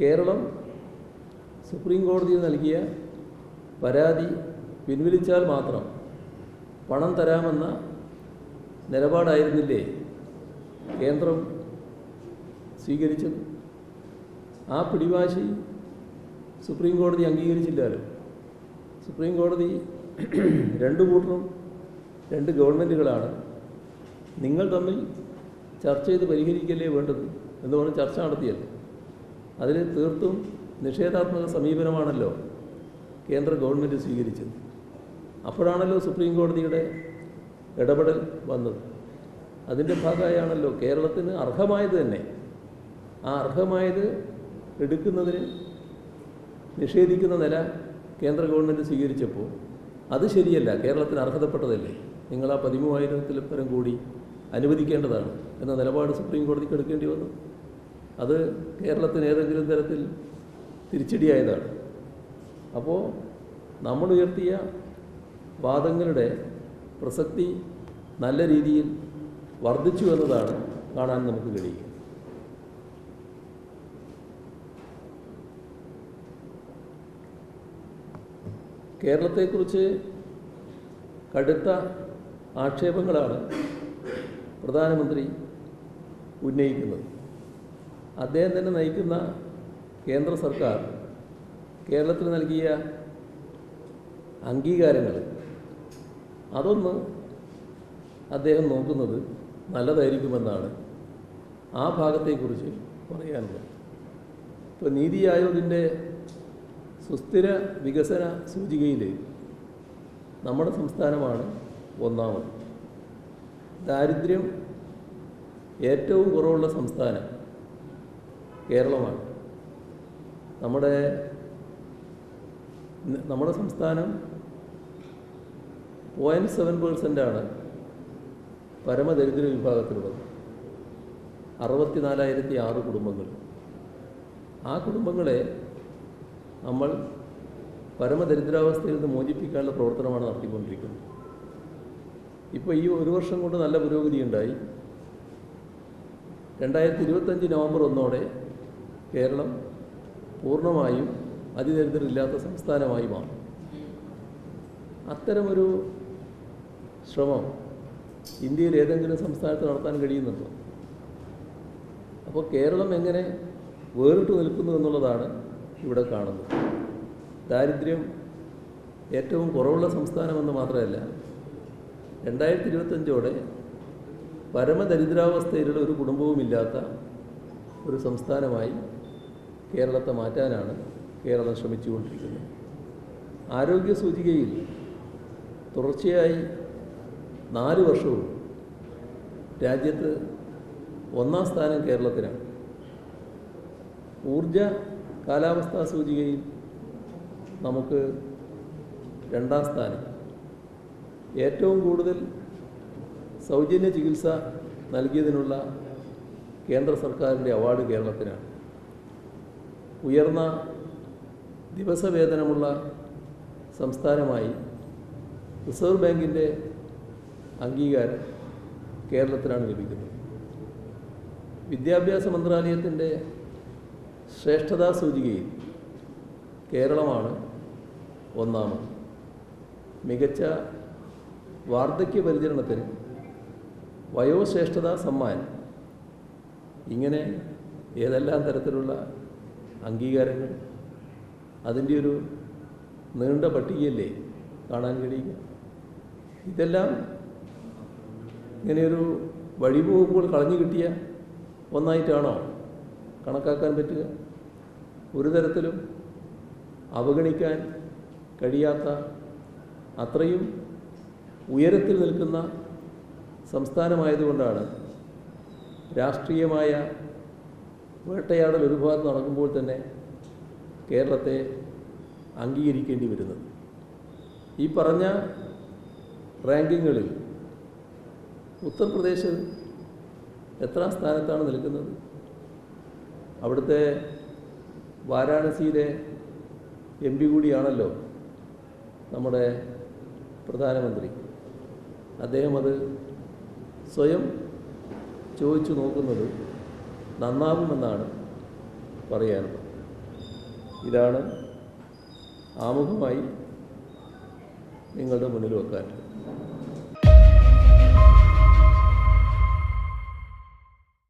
Keralam supreme കോടതിയിൽ നൽകിയ പരാതി പിൻവലിച്ചാൽ മാത്രം പണം തരാമെന്ന നിലപാടായിരുന്നില്ലേ? കേന്ദ്രം സ്വീകരിച്ചത്. ആ പിടിവാശി സുപ്രീം കോടതി അംഗീകരിച്ചില്ലല്ലോ സുപ്രീം കോടതി രണ്ട് കൂട്ടറും രണ്ട് ഗവൺമെന്റുകളാണ് നിങ്ങൾ തമ്മിൽ ചർച്ച ചെയ്ത് പരിഹരിക്കല്ലേ വേണ്ടത്? എന്ന് പറഞ്ഞ് ചർച്ച നടത്തിയല്ലോ? അതിൽ തീർത്തും നിഷേധാത്മക സമീപനമാണല്ലോ കേന്ദ്ര ഗവൺമെന്റ് സ്വീകരിച്ചത്. അപ്പോഴാണല്ലോ സുപ്രീം കോടതിയുടെ ഇടപെടൽ വന്നത്. അതിന്റെ ഭാഗമായാണല്ലോ കേരളത്തിന് അർഹമായത് തന്നെ. ആ അർഹമായത് എടുക്കുന്നതിന് നിഷേധിക്കുന്ന നില കേന്ദ്ര ഗവൺമെന്റ് സ്വീകരിച്ചപ്പോൾ അത് ശരിയല്ല കേരളത്തിന് അർഹതപ്പെട്ടതല്ലേ. നിങ്ങൾ ആ പതിമൂവായിരത്തിൽ പരം കൂടി അനുവദിക്കേണ്ടതാണ് എന്ന നിലപാട് സുപ്രീം കോടതിക്ക് എടുക്കേണ്ടി വന്നു. അത് കേരളത്തിന് ഏതെങ്കിലും തരത്തിൽ തിരിച്ചടിയായതാണ്. അപ്പോൾ നമ്മൾ ഉയർത്തിയ വാദങ്ങളുടെ പ്രസക്തി നല്ല രീതിയിൽ വർദ്ധിച്ചു എന്നതാണ് കാണാൻ നമുക്ക് കഴിയുക. കേരളത്തെക്കുറിച്ച് കടുത്ത ആക്ഷേപങ്ങളാണ് പ്രധാനമന്ത്രി ഉന്നയിക്കുന്നത്. അദ്ദേഹം തന്നെ നയിക്കുന്ന കേന്ദ്ര സർക്കാർ കേരളത്തിന് നൽകിയ അംഗീകാരങ്ങൾ. അതൊന്ന് അദ്ദേഹം നോക്കുന്നത് നല്ലതായിരിക്കുമെന്നാണ് ആ ഭാഗത്തെക്കുറിച്ച് പറയാനുള്ളത്. ഇപ്പോൾ നീതി ആയോഗിന്റെ സുസ്ഥിര വികസന സൂചികയിൽ നമ്മുടെ സംസ്ഥാനമാണ് ഒന്നാമത്. ദാരിദ്ര്യം ഏറ്റവും കുറവുള്ള സംസ്ഥാനം കേരളമാണ്. നമ്മുടെ നമ്മുടെ സംസ്ഥാനം പോയിന്റ് സെവൻ പേഴ്സന്റാണ് പരമദരിദ്ര വിഭാഗത്തിലുള്ളത്. അറുപത്തിനാലായിരത്തി ആറ് കുടുംബങ്ങൾ. ആ കുടുംബങ്ങളെ നമ്മൾ പരമദരിദ്രാവസ്ഥയിൽ നിന്ന് മോചിപ്പിക്കാനുള്ള പ്രവർത്തനമാണ് നടത്തിക്കൊണ്ടിരിക്കുന്നത്. ഇപ്പോൾ ഈ ഒരു വർഷം കൊണ്ട് നല്ല പുരോഗതി ഉണ്ടായി രണ്ടായിരത്തി ഇരുപത്തഞ്ച് നവംബർ ഒന്നോടെ കേരളം പൂർണമായും അതിദരിദ്രമില്ലാത്ത സംസ്ഥാനമായി മാറും അത്തരമൊരു ശ്രമം ഇന്ത്യയിൽ ഏതെങ്കിലും സംസ്ഥാനത്ത് നടത്താൻ കഴിയുന്നുണ്ടോ? അപ്പോൾ കേരളം എങ്ങനെ വേറിട്ട് നിൽക്കുന്നു എന്നുള്ളതാണ് ഇവിടെ കാണുന്നത്. ദാരിദ്ര്യം ഏറ്റവും കുറവുള്ള സംസ്ഥാനമെന്ന് മാത്രമല്ല രണ്ടായിരത്തി ഇരുപത്തഞ്ചോടെ പരമദരിദ്രാവസ്ഥയിലുള്ള ഒരു കുടുംബവുമില്ലാത്ത ഒരു സംസ്ഥാനമായി കേരളത്തെ മാറ്റാനാണ് കേരളം ശ്രമിച്ചുകൊണ്ടിരിക്കുന്നത്. ആരോഗ്യ സൂചികയിൽ തുടർച്ചയായി നാല് വർഷവും രാജ്യത്ത് ഒന്നാം സ്ഥാനം കേരളത്തിനാണ്. ഊർജ കാലാവസ്ഥാ സൂചികയിൽ നമുക്ക് രണ്ടാം സ്ഥാനം. ഏറ്റവും കൂടുതൽ സൗജന്യ ചികിത്സ നൽകിയതിനുള്ള കേന്ദ്ര സർക്കാരിന്റെ അവാർഡ് കേരളത്തിനാണ്. ഉയർന്ന ദിവസവേതനമുള്ള സംസ്ഥാനമായി റിസർവ് ബാങ്കിന്റെ അംഗീകാരം കേരളത്തിലാണ് ലഭിക്കുന്നത്. വിദ്യാഭ്യാസ മന്ത്രാലയത്തിന്റെ ശ്രേഷ്ഠതാ സൂചികയിൽ കേരളമാണ് ഒന്നാമത്. മികച്ച വാർദ്ധക്യ പരിചരണത്തിന് വയോശ്രേഷ്ഠതാ സമ്മാൻ ഇങ്ങനെ ഏതെല്ലാം തരത്തിലുള്ള അംഗീകാരങ്ങൾ. അതിന്റെ ഒരു നീണ്ട പട്ടികയല്ലേ കാണാൻ കഴിയുക? ഇതെല്ലാം ഇങ്ങനെയൊരു വഴിപോകുമ്പോൾ കളഞ്ഞു കിട്ടിയ ഒന്നായിട്ടാണോ കണക്കാക്കാൻ പറ്റുക? ഒരു തരത്തിലും അവഗണിക്കാൻ കഴിയാത്ത അത്രയും ഉയരത്തിൽ നിൽക്കുന്ന സംസ്ഥാനമായതുകൊണ്ടാണ് രാഷ്ട്രീയമായ വേട്ടയാടൽ ഒരു ഭാഗത്ത് നടക്കുമ്പോൾ തന്നെ കേരളത്തെ അംഗീകരിക്കേണ്ടി വരുന്നത്. ഈ പറഞ്ഞ റാങ്കിങ്ങുകളിൽ ഉത്തർപ്രദേശ് എത്ര സ്ഥാനത്താണ് നിൽക്കുന്നത്? അവിടുത്തെ വാരാണസിയിലെ എം പി കൂടിയാണല്ലോ നമ്മുടെ പ്രധാനമന്ത്രി. അദ്ദേഹം അത് സ്വയം ചോദിച്ചു നോക്കുന്നത് നന്നാകുമെന്നാണ് പറയാനുള്ളത് ഇതാണ് ആമുഖമായി നിങ്ങളുടെ മുന്നിൽ വെക്കാൻ.